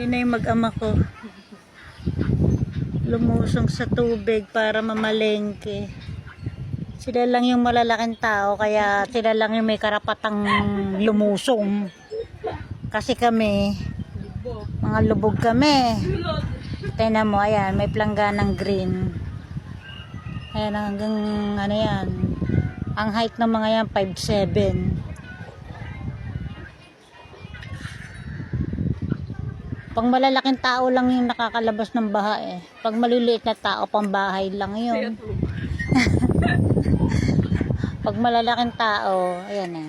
Yun yung mag-ama ko. Lumusong sa tubig para mamalengke. Sila lang yung malalaking tao, kaya sila lang yung may karapatang lumusong. Kasi kami, mga lubog kami. Tingnan mo, ayan, may plangganang green. Ayan, hanggang, ano yan, ang height ng mga yan, 5'7". Pang malalaking tao lang yung nakakalabas ng baha eh. Pag maliliit na tao, pang bahay lang yun. Pag malalaking tao, ayan eh.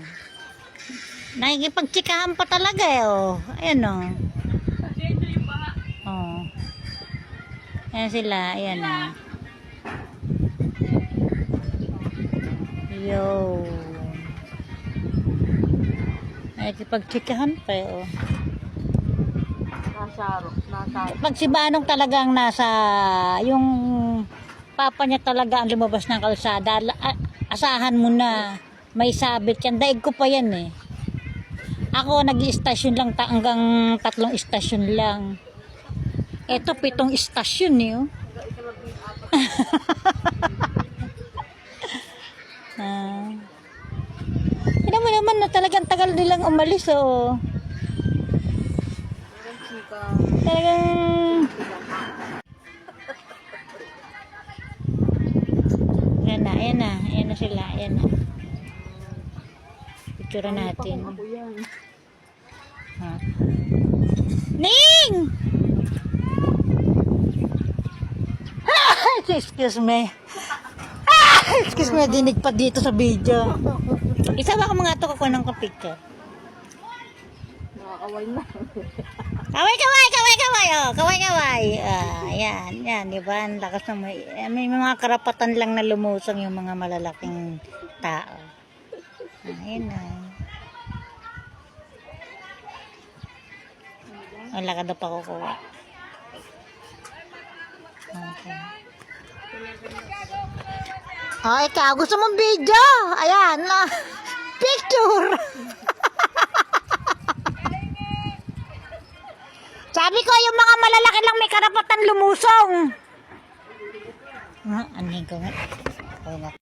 Nakikipagtsikahan pa talaga eh, oh. Ayan oh. Oh. Ayan sila, ayan oh. Yo. Nakikipagtsikahan pa eh, oh. Nasa, nasa, Pag si Manong talagang nasa, yung papa niya talaga ang lumabas ng kalsada, asahan mo na may sabit yan. Daig ko pa yan eh. Ako nag istasyon lang ta- hanggang tatlong istasyon lang. Eto pitong istasyon eh. Oh. ah. Tignan mo naman na talagang tagal nilang umalis oh. Talagang... Ayan na, ayan na. Ayan na sila, ayan na. Picture natin. Yan. Ha. Ning! Excuse me. Excuse me, dinig pa dito sa video. Isa ba mga to ko ng picture? Nakakaway na. Kaway, kaway, kaway, kaway, oh. Kaway, kaway. Ah, yan, yan, di ba? Ang lakas ng may, eh, may mga karapatan lang na lumusong yung mga malalaking tao. Ah, yun na. Wala ka daw pa kukuha. Okay. Oh, ikaw, gusto mong video? Ayan, ah, picture. Sabi ko, yung mga malalaki lang may karapatan lumusong. Ah, gawin? Okay na.